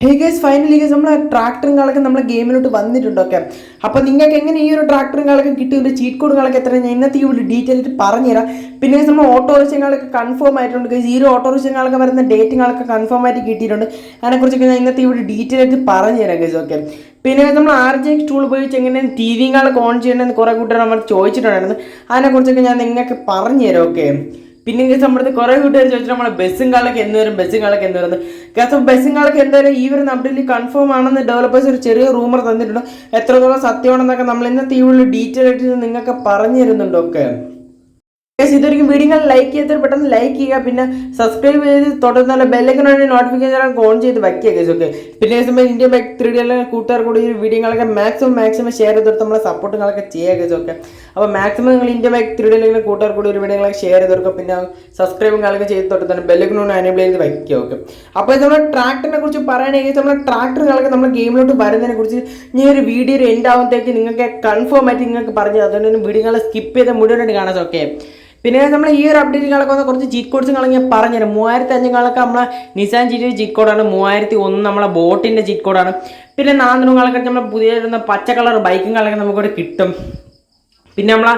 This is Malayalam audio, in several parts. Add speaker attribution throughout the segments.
Speaker 1: ഹേ ഫൈനലി ഗൈസ് നമ്മൾ ട്രാക്ടറും കളൊക്കെ നമ്മളെ ഗെയിമിലോട്ട് വന്നിട്ടുണ്ട് ഓക്കെ അപ്പോൾ നിങ്ങൾക്ക് എങ്ങനെ ഈ ഒരു ട്രാക്ടറും കളൊക്കെ കിട്ടി ഒരു ചീറ്റ് കോഡ് കളൊക്കെ എത്ര ഞാൻ ഇന്നത്തെ ഈ ഒരു ഡീറ്റെയിൽ പറഞ്ഞുതരാം. പിന്നെ നമ്മൾ ഓട്ടോറിക്ഷങ്ങളൊക്കെ കൺഫേം ആയിട്ടുണ്ട് ഗൈസ് ഈ ഒരു ഓട്ടോറിക്ഷങ്ങളൊക്കെ വരുന്ന ഡേറ്റുകളൊക്കെ കൺഫേം ആയിട്ട് കിട്ടിയിട്ടുണ്ട്. അതിനെക്കുറിച്ചൊക്കെ ഞാൻ ഇന്നത്തെ ഈ ഒരു ഡീറ്റെയിൽ ആയിട്ട് പറഞ്ഞുതരാം ഗൈസ് ഓക്കെ പിന്നെ നമ്മൾ ആർ ജി എക്സ് ടൂൾ ഉപയോഗിച്ച് എങ്ങനെ ടി വികളൊക്കെ ഓൺ ചെയ്യണമെന്ന് കുറേ കൂട്ടർ നമ്മൾ ചോദിച്ചിട്ടുണ്ടായിരുന്നു. അതിനെക്കുറിച്ചൊക്കെ ഞാൻ നിങ്ങൾക്ക് പറഞ്ഞുതരാം ഓക്കെ പിന്നെ നമ്മുടെ കുറേ കൂട്ടുകാർ ചോദിച്ചു നമ്മളെ ബസ്സും കാലൊക്കെ എന്ന് വരും ബസ്സും കാലൊക്കെ എന്ന്. വരുന്നത് കാരണം ബസ്സും കാലൊക്കെ എന്തായാലും ഈ ഒരു അപ്ഡേറ്റിൽ കൺഫേം ആണെന്ന് ഡെവലപ്പേഴ്സ് ഒരു ചെറിയ റൂമർ തന്നിട്ടുണ്ട്. എത്രത്തോളം സത്യമാണെന്നൊക്കെ നമ്മൾ ഇന്നത്തെ ഈ ഉള്ളിൽ ഡീറ്റെയിൽ ആയിട്ട് നിങ്ങൾക്ക് പറഞ്ഞു തരുന്നുണ്ടോ ഒക്കെ? ഇതൊരിക്കും വീഡിയോ ലൈക്ക് ചെയ്തിട്ട് പെട്ടെന്ന് ലൈക്ക് ചെയ്യുക. പിന്നെ സബ്സ്ക്രൈബ് ചെയ്ത് തുടർന്നുള്ള ബെല്ലൈക്കൻ വേണ്ടി നോട്ടിഫിക്കേഷൻ ഓൺ ചെയ്ത് വയ്ക്കുക കേസ് ഓക്കെ പിന്നെ ഇന്ത്യ ബൈക്ക് ത്രീ ഡി എല്ലാം കൂട്ടുകാർ കൂടി ഈ വീഡിയോകളൊക്കെ മാക്സിമം മാക്സിമം ഷെയർ ചെയ്തെടുത്ത് നമ്മളെ സപ്പോർട്ടുകളൊക്കെ ചെയ്യുക കേസ് ഓക്കെ അപ്പോൾ മാക്സിമം നിങ്ങൾ ഇന്ത്യ ബൈക്ക് ത്രീ ഡി എല്ലാം കൂട്ടുകാർ കൂടി ഒരു വീഡിയോകളൊക്കെ ഷെയർ ചെയ്ത് കൊടുക്കുക. പിന്നെ സബ്സ്ക്രൈബും കാര്യങ്ങളൊക്കെ ചെയ്ത് തൊട്ട് തന്നെ ബെല്ലൈക്കൻ ഒന്ന് ചെയ്ത് വയ്ക്കുക ഓക്കെ അപ്പോൾ നമ്മുടെ ട്രാക്ടറിനെ കുറിച്ച് പറയുകയാണെങ്കിൽ ട്രാക്ടർ ട്രാക്ടറുകളൊക്കെ നമ്മുടെ ഗെയിമിലോട്ട് വരുന്നതിനെ കുറിച്ച് ഈ ഒരു വീഡിയോ എൻഡ് ആവുമ്പോഴത്തേക്ക് നിങ്ങൾക്ക് കൺഫേം ആയിട്ട് നിങ്ങൾക്ക് പറഞ്ഞു അതുകൊണ്ട് വീഡിയോകളെ സ്കിപ്പ് ചെയ്ത് മുഴുവനായിട്ട് കാണാൻ ഓക്കെ പിന്നെ നമ്മൾ ഈ ഒരു അപ്ഡേറ്റ് വന്ന കുറച്ച് ചീറ്റ് കോഡ്സ് ഞാൻ പറഞ്ഞുതരാം. മൂവായിരത്തി അഞ്ച് അഞ്ഞുങ്ങളൊക്കെ നമ്മളെ നിസാൻ ജിയുടെ ചീറ്റ് കോഡാണ് മൂവായിരത്തി ഒന്ന് നമ്മളെ ബോട്ടിന്റെ ചീറ്റ് കോഡാണ് പിന്നെ നാന്നൂറുകളൊക്കെ നമ്മൾ പുതിയ പച്ച കളർ ബൈക്കും കാലൊക്കെ നമുക്കിവിടെ കിട്ടും. പിന്നെ നമ്മളെ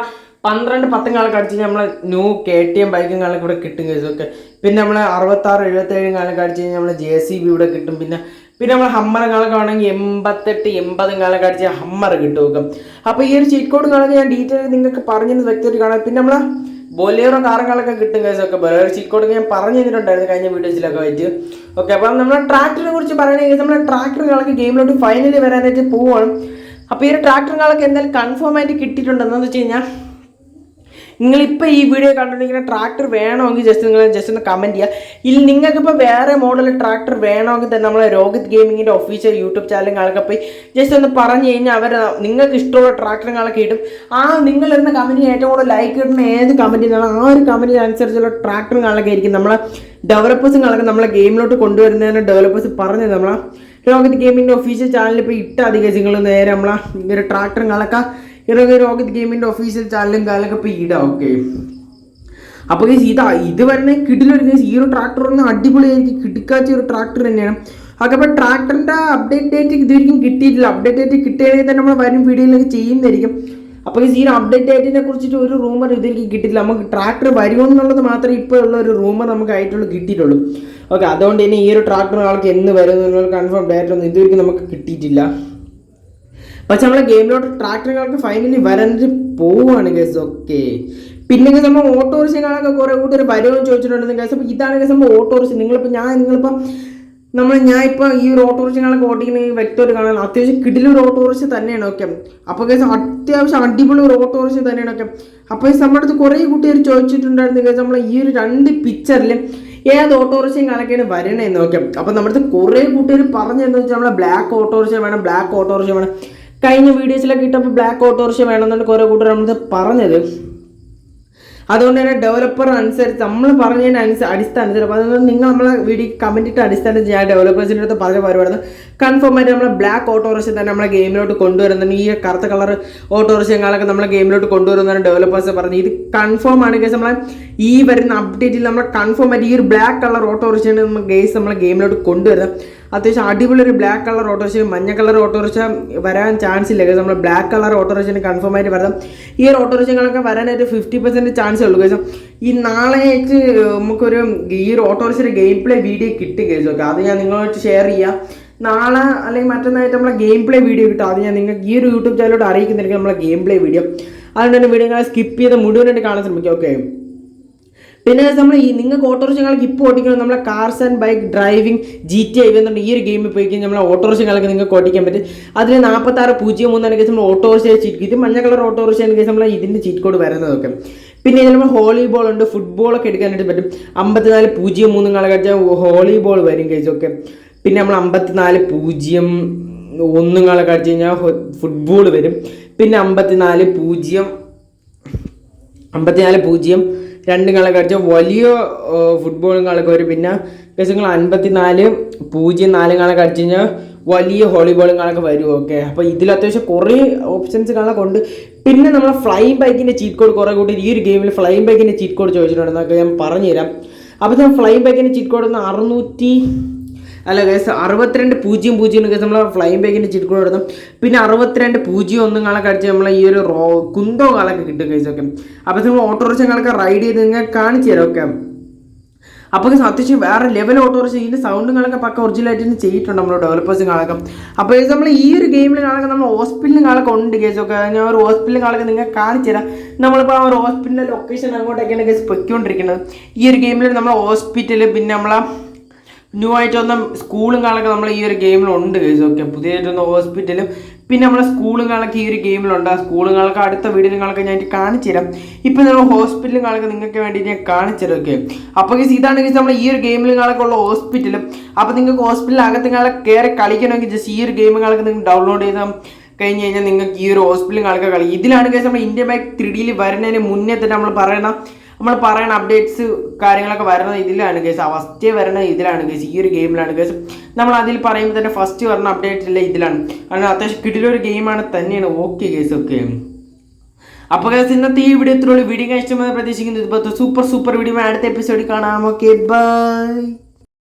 Speaker 1: പന്ത്രണ്ട് പത്തും കാലൊക്കെ അടിച്ച് നമ്മളെ ന്യൂ കെ ടി എം ബൈക്കും കാലൊക്കെ ഇവിടെ കിട്ടും കേസൊക്കെ പിന്നെ നമ്മൾ അറുപത്താറ് എഴുപത്തേഴും കാലൊക്കെ അടിച്ച് കഴിഞ്ഞാൽ നമ്മളെ ജെ സി ബി ഇവിടെ കിട്ടും. പിന്നെ പിന്നെ നമ്മൾ ഹമ്മറും കാലൊക്കെ വേണമെങ്കിൽ എൺപത്തെട്ട് എൺപതും കാലൊക്കെ അടിച്ച് ഹമ്മർ കിട്ടും അപ്പോൾ ഈ ഒരു ചീറ്റ് കോഡ് കാലൊക്കെ ഞാൻ ഡീറ്റെയിൽ നിങ്ങൾക്ക് പറഞ്ഞിരുന്ന വ്യക്തമായിട്ട് കാണാം. പിന്നെ നമ്മളെ ബൊലേറോ കാറുകളൊക്കെ കിട്ടും കേസൊക്കെ ബൊലേറോ ചിക്കോടൊക്കെ ഞാൻ പറഞ്ഞു തന്നിട്ടുണ്ടായിരുന്നു കഴിഞ്ഞ വീഡിയോസിലൊക്കെ വെച്ച് ഓക്കെ അപ്പം നമ്മുടെ ട്രാക്ടറിനെ കുറിച്ച് പറയുകയാണെങ്കിൽ നമ്മുടെ ട്രാക്ടറുകളൊക്കെ ഗെയിമിലോട്ട് ഫൈനലി വരാനായിട്ട് പോവുകയാണ് അപ്പോൾ ഈ ഒരു ട്രാക്ടറുകളൊക്കെ എന്തായാലും കൺഫേം ആയിട്ട് കിട്ടിയിട്ടുണ്ട് എന്താണെന്ന് വെച്ച് കഴിഞ്ഞാൽ നിങ്ങളിപ്പോൾ ഈ വീഡിയോ കണ്ടിട്ടുണ്ടെങ്കിൽ ട്രാക്ടർ വേണമെങ്കിൽ ജസ്റ്റ് നിങ്ങൾ ജസ്റ്റ് ഒന്ന് കമന്റ് ചെയ്യുക ഇല്ല നിങ്ങൾക്കിപ്പോൾ വേറെ മോഡൽ ട്രാക്ടർ വേണമെങ്കിൽ തന്നെ നമ്മളെ രോഹിത് ഗെയിമിങ്ങിന്റെ ഒഫീഷ്യൽ യൂട്യൂബ് ചാനലുകളൊക്കെ പോയി ജസ്റ്റ് ഒന്ന് പറഞ്ഞു കഴിഞ്ഞാൽ അവർ നിങ്ങൾക്ക് ഇഷ്ടമുള്ള ട്രാക്ടറുകളൊക്കെ ഇടും ആ നിങ്ങൾ എന്ന കമന്റിന് ഏറ്റവും കൂടുതൽ ലൈക്ക് കിട്ടുന്ന ഏത് കമന്റിനാണ് ആ ഒരു കമന്റിനനുസരിച്ചുള്ള ട്രാക്ടറുകളൊക്കെ ആയിരിക്കും നമ്മളെ ഡെവലപ്പേഴ്സും ഡെവലപ്പേഴ്സുകളൊക്കെ നമ്മളെ ഗെയിമിലോട്ട് കൊണ്ടുവരുന്നതിന് ഡെവലപ്പേഴ്സ് പറഞ്ഞത് നമ്മളെ രോഹിത് ഗെയിമിന്റെ ഒഫീഷ്യൽ ചാനലിൽ ഇപ്പോൾ ഇട്ട അധികം നിങ്ങൾ നേരെ നമ്മളെ ഒരു ട്രാക്ടറുകളൊക്കെ ഇറങ്ങി രോഹിത് ഗെയിമിന്റെ ഒഫീഷ്യൽ ചാനലും കാലൊക്കെ ഇപ്പോൾ ഈടാ ഓക്കെ അപ്പോൾ ഈ ഇതാ ഇത് വരണ കിടിലൊരു ഈ ഒരു ട്രാക്ടർ ഒന്ന് അടിപൊളിയായിരിക്കും. കിട്ടിക്കാത്ത ഒരു ട്രാക്ടർ തന്നെയാണ്. ഓക്കെ അപ്പോൾ ട്രാക്ടറിന്റെ അപ്ഡേറ്റ് ഡേറ്റ് ഇതുവരെയും കിട്ടിയിട്ടില്ല. അപ്ഡേറ്റ് ഡേറ്റ് കിട്ടിയാണെങ്കിൽ തന്നെ നമ്മൾ വരും വീഡിയോയിലൊക്കെ ചെയ്യുന്നതായിരിക്കും. അപ്പോൾ ഈ ഒരു അപ്ഡേറ്റ് ഡേറ്റിനെ കുറിച്ചിട്ട് ഒരു റൂമർ ഇതിലേക്ക് കിട്ടിയില്ല നമുക്ക് ട്രാക്ടർ വരുമെന്നുള്ളത് മാത്രമേ ഇപ്പോൾ ഉള്ള ഒരു റൂമർ നമുക്ക് ആയിട്ടുള്ള കിട്ടിയിട്ടുള്ളൂ. ഓക്കെ അതുകൊണ്ട് തന്നെ ഈ ഒരു ട്രാക്ടർ ആൾക്ക് എന്ന് വരും എന്നുള്ള കൺഫേം ഡേറ്റ് ഒന്നും ഇതുവരെയും നമുക്ക് കിട്ടിയിട്ടില്ല. പക്ഷെ നമ്മളെ ഗെയിമിലോട്ട് ട്രാക്ടറുകൾക്ക് ഫൈനലി വരഞ്ഞ് പോവുകയാണ് ഗസ് ഓക്കെ പിന്നെ നമ്മൾ ഓട്ടോറിക്ഷകളൊക്കെ കുറേ കൂട്ടർ വരുമെന്ന് ചോദിച്ചിട്ടുണ്ടെന്ന് ഗസ് അപ്പോൾ ഇതാണ് ഗസ് നമ്മൾ ഓട്ടോറിക്ഷ നിങ്ങളിപ്പോൾ ഞാൻ നിങ്ങളിപ്പോൾ നമ്മൾ ഞാൻ ഇപ്പോൾ ഈ ഒരു ഓട്ടോറിക്ഷകളൊക്കെ ഓടിക്കണമെങ്കിൽ വ്യക്തമായിട്ട് കാണാൻ അത്യാവശ്യം കിടിലൊരു ഓട്ടോറിക്ഷ തന്നെയാണ് ഓക്കെ അപ്പോൾ കേസ് അത്യാവശ്യം അടിപൊളി ഒരു ഓട്ടോറിക്ഷ തന്നെയാണ് ഓക്കെ അപ്പോൾ നമ്മുടെ അടുത്ത് കുറേ കൂട്ടുകാർ ചോദിച്ചിട്ടുണ്ടായിരുന്നു കേസ് നമ്മൾ ഈ ഒരു രണ്ട് പിക്ചറിൽ ഏത് ഓട്ടോറിക്ഷയും കണക്കാണ് വരണേന്ന് നോക്കാം അപ്പം നമ്മുടെ കുറേ കൂട്ടുകാർ പറഞ്ഞതെന്ന് വെച്ചാൽ നമ്മളെ ബ്ലാക്ക് ഓട്ടോറിക്ഷ വേണം ബ്ലാക്ക് ഓട്ടോറിക്ഷ വേണം. കഴിഞ്ഞ വീഡിയോസിലൊക്കെ ഇട്ടപ്പോൾ ബ്ലാക്ക് ഓട്ടോറിക്ഷ വേണമെന്നാണ് കുറേ കൂട്ടർ നമ്മൾ പറഞ്ഞത്. അതുകൊണ്ട് തന്നെ ഡെവലപ്പർ അനുസരിച്ച് നമ്മൾ പറഞ്ഞതിന് അനുസരിച്ച് അടിസ്ഥാനത്തിൽ അപ്പോൾ നിങ്ങൾ നമ്മളെ വീഡിയോ കമന്റ് ഇട്ട് അടിസ്ഥാനത്തിൽ ഞാൻ ഡെവലപ്പേഴ്സിന്റെ അടുത്ത് പറഞ്ഞ പരിപാടി കൺഫേം ആയിട്ട് നമ്മളെ ബ്ലാക്ക് ഓട്ടോറിക്ഷ തന്നെ നമ്മളെ ഗെയിമിലോട്ട് കൊണ്ടുവരുന്നുണ്ട് ഈ കറുത്ത കളർ ഓട്ടോറിക്ഷകളൊക്കെ നമ്മളെ ഗെയിമിലോട്ട് കൊണ്ടുവരുന്നതാണ് ഡെവലപ്പേഴ്സ് പറഞ്ഞു ഇത് കൺഫേം ആണ് കേസ് നമ്മളെ ഈ വരുന്ന അപ്ഡേറ്റിൽ നമ്മൾ കൺഫേം ആയിട്ട് ഈ ഒരു ബ്ലാക്ക് കളർ ഓട്ടോറിക്ഷയാണ് നമ്മൾ ഗെയ്സ് നമ്മളെ ഗെയിമിലോട്ട് കൊണ്ടുവരുന്നത് അത്യാവശ്യം അടിപൊളി ഒരു ബ്ലാക്ക് കളർ ഓട്ടോറിക്ഷ മഞ്ഞ കളർ ഓട്ടോറിക്ഷ വരാൻ ചാൻസ് ഇല്ല നമ്മൾ ബ്ലാക്ക് കളർ ഓട്ടോറിക്ഷന് കൺഫേം ആയിട്ട് വരാം ഈ ഒരു ഓട്ടോറിക്ഷകളൊക്കെ വരാനായിട്ട് ഫിഫ്റ്റി പെർസെന്റ് ചാൻസ് ഉള്ളൂ കേട്ടോ ഈ നാളെയായിട്ട് നമുക്കൊരു ഈ ഒരു ഓട്ടോറിക്ഷയുടെ ഗെയിം പ്ലേ വീഡിയോ കിട്ടി ഓക്കെ അത് ഞാൻ നിങ്ങളായിട്ട് ഷെയർ ചെയ്യാം. നാളെ അല്ലെങ്കിൽ മറ്റന്നായിട്ട് നമ്മളെ ഗെയിം പ്ലേ വീഡിയോ കിട്ടും. അത് ഞാൻ നിങ്ങൾക്ക് ഈ ഒരു യൂട്യൂബ് ചാനലോട് അറിയിക്കുന്നിരിക്കും നമ്മളെ ഗെയിം പ്ലേ വീഡിയോ. അതുകൊണ്ട് തന്നെ വീഡിയോ സ്കിപ്പ് ചെയ്ത് മുഴുവനായിട്ട് കാണാൻ ശ്രമിക്കാം. ഓക്കെ? പിന്നെ നമ്മൾ ഈ നിങ്ങൾക്ക് ഓട്ടോറിക്ഷകൾക്ക് ഇപ്പോൾ ഓടിക്കണം? നമ്മളെ cars and bike driving G T I എന്നുണ്ട് ഈ ഒരു ഗെയിമിൽ പോയി കഴിഞ്ഞാൽ നമ്മളെ ഓട്ടോറിക്ഷകൾക്ക് നിങ്ങൾക്ക് ഓടിക്കാൻ പറ്റും. അതിൽ നാൽപ്പത്താറ് പൂജ്യം മൂന്നാണ് കേസ് നമ്മൾ ഓട്ടോറിക്ഷ ചീറ്റ് ഇത് മഞ്ഞ കളർ ഓട്ടോറിക്ഷ കേസ് നമ്മൾ ഇതിന്റെ ചീറ്റ് കോഡ് വരുന്നതൊക്കെ. പിന്നെ നമ്മൾ ഹോളിബോൾ ഉണ്ട്. ഫുട്ബോളൊക്കെ എടുക്കാനായിട്ട് പറ്റും. അമ്പത്തിനാല് പൂജ്യം മൂന്നും കള കഴിച്ചാൽ ഹോളിബോൾ വരും കഴിച്ചൊക്കെ പിന്നെ നമ്മൾ അമ്പത്തിനാല് പൂജ്യം ഒന്നും കളെ കഴിച്ച് കഴിഞ്ഞാൽ ഫുട്ബോൾ വരും. പിന്നെ അമ്പത്തിനാല് പൂജ്യം അമ്പത്തിനാല് പൂജ്യം രണ്ടും കളി കളിച്ച. വലിയ ഫുട്ബോളും വരും പിന്നെ കേസുകൾ അൻപത്തിനാല് പൂജ്യം നാലും കളൊക്കെ അടിച്ചു കഴിഞ്ഞാൽ വലിയ ഹോളിബോളും കളൊക്കെ വരും ഓക്കെ അപ്പോൾ ഇതിൽ അത്യാവശ്യം കുറേ ഓപ്ഷൻസ് കളൊക്കെ ഉണ്ട്. പിന്നെ നമ്മൾ ഫ്ലൈ ബൈക്കിന്റെ ചീറ്റ് കോഡ് കുറേ കൂട്ടി ഈ ഒരു ഗെയിമിൽ ഫ്ലൈ ബൈക്കിന്റെ ചീറ്റ് കോഡ് ചോദിച്ചിട്ടുണ്ടെന്നൊക്കെ ഞാൻ പറഞ്ഞുതരാം. അപ്പോൾ ഞാൻ ഫ്ലൈ ബൈക്കിന്റെ ചീറ്റ് കോഡ് ഒന്ന് അറുന്നൂറ്റി അല്ല കേസ് അറുപത്തിരണ്ട് പൂജ്യം പൂജ്യം കേസ് നമ്മൾ ഫ്ലൈം ബാഗിന്റെ ചീറ്റ് എടുത്തും പിന്നെ അറുപത്തിരണ്ട് പൂജ്യം ഒന്നും കാലൊക്കെ അടിച്ച് നമ്മൾ ഈ ഒരു റോ കുന്തോ കാലൊക്കെ കിട്ടും ഗൈസ് ഒക്കെ. അപ്പോൾ നിങ്ങൾ ഓട്ടോറിക്ഷകളൊക്കെ റൈഡ് ചെയ്ത് നിങ്ങൾക്ക് കാണിച്ചു തരാം ഓക്കെ അപ്പോൾ അത്യാവശ്യം വേറെ ലെവൽ ഓട്ടോറിക്ഷ ഇതിന്റെ സൗണ്ടുകളൊക്കെ പക്ക ഒറിജിനലായിട്ട് തന്നെ ചെയ്തിട്ടുണ്ട് നമ്മൾ ഡെവലപ്പേഴ്സുകളൊക്കെ അപ്പോൾ ഇത് നമ്മൾ ഈ ഒരു ഗെയിമിൽ കാണൊക്കെ നമ്മൾ ഹോസ്പിറ്റലിൽ കാണൊക്കെ ഉണ്ട് കേസൊക്കെ ഞാൻ ഒരു ഹോസ്പിറ്റലിൽ കാണൊക്കെ നിങ്ങൾക്ക് കാണിച്ചു തരാം. നമ്മളിപ്പോൾ ആ ഒരു ഹോസ്പിറ്റലിന്റെ ലൊക്കേഷൻ അങ്ങോട്ടൊക്കെയാണ് കേസ് പൊയ്ക്കൊണ്ടിരിക്കുന്നത്. ഈ ഒരു ഗെയിമിൽ നമ്മൾ ഹോസ്പിറ്റൽ പിന്നെ നമ്മളെ ന്യൂ ആയിട്ട് വന്ന സ്കൂളും കാണൊക്കെ നമ്മൾ ഈ ഒരു ഗെയിമിലുണ്ട് കേസ് ഓക്കെ പുതിയതായിട്ട് വന്ന ഹോസ്പിറ്റലും പിന്നെ നമ്മളെ സ്കൂളും കാണൊക്കെ ഈ ഒരു ഗെയിമിലുണ്ട്. ആ സ്കൂളും കാണൊക്കെ അടുത്ത വീടിനും കാണൊക്കെ ഞാൻ കാണിച്ചു തരാം. ഇപ്പം നമ്മൾ ഹോസ്പിറ്റലും കാണൊക്കെ നിങ്ങൾക്ക് വേണ്ടി ഞാൻ കാണിച്ചു തരാം ഓക്കെ. അപ്പോൾ കേസ് ഇതാണ് കേസ് നമ്മൾ ഈ ഒരു ഗെയിമിലും കാണൊക്കെ ഉള്ള ഹോസ്പിറ്റലും അപ്പോൾ നിങ്ങൾക്ക് ഹോസ്പിറ്റലിൽ അകത്ത് കയറി കളിക്കണമെങ്കിൽ ജസ്റ്റ് ഈ ഒരു ഗെയിമുകളൊക്കെ നിങ്ങൾക്ക് ഡൗൺലോഡ് ചെയ്താൽ കഴിഞ്ഞ് കഴിഞ്ഞാൽ നിങ്ങൾക്ക് ഈ ഒരു ഹോസ്പിറ്റലും കാണൊക്കെ കളി. ഇതിലാണ് കേസ് നമ്മൾ ഇന്ത്യ ബാക്ക് ത്രീ ഡിയിൽ വരുന്നതിന് മുന്നേ തന്നെ നമ്മൾ പറയണം നമ്മൾ പറയുന്ന അപ്ഡേറ്റ്സ് കാര്യങ്ങളൊക്കെ വരുന്നത് ഇതിലാണ് കേസ് ഫസ്റ്റ് വരുന്നത് ഇതിലാണ് കേസ് ഈ ഒരു ഗെയിമിലാണ് കേസ് നമ്മൾ അതിൽ പറയുമ്പോൾ തന്നെ ഫസ്റ്റ് വരുന്ന അപ്ഡേറ്റ് ഇല്ല ഇതിലാണ്. കാരണം അത്യാവശ്യം കിട്ടിയൊരു ഗെയിമാണ് തന്നെയാണ്. ഓക്കെ കേസ് ഒക്കെ അപ്പോൾ കേസ് ഇന്നത്തെ ഈ വീഡിയോ ഇത്രയുള്ള വീഡിയോ കഴിച്ചു പ്രതീക്ഷിക്കുന്നത് ഇതുപോലത്തെ സൂപ്പർ സൂപ്പർ വീഡിയോ അടുത്ത എപ്പിസോഡിൽ കാണാം. Okay bye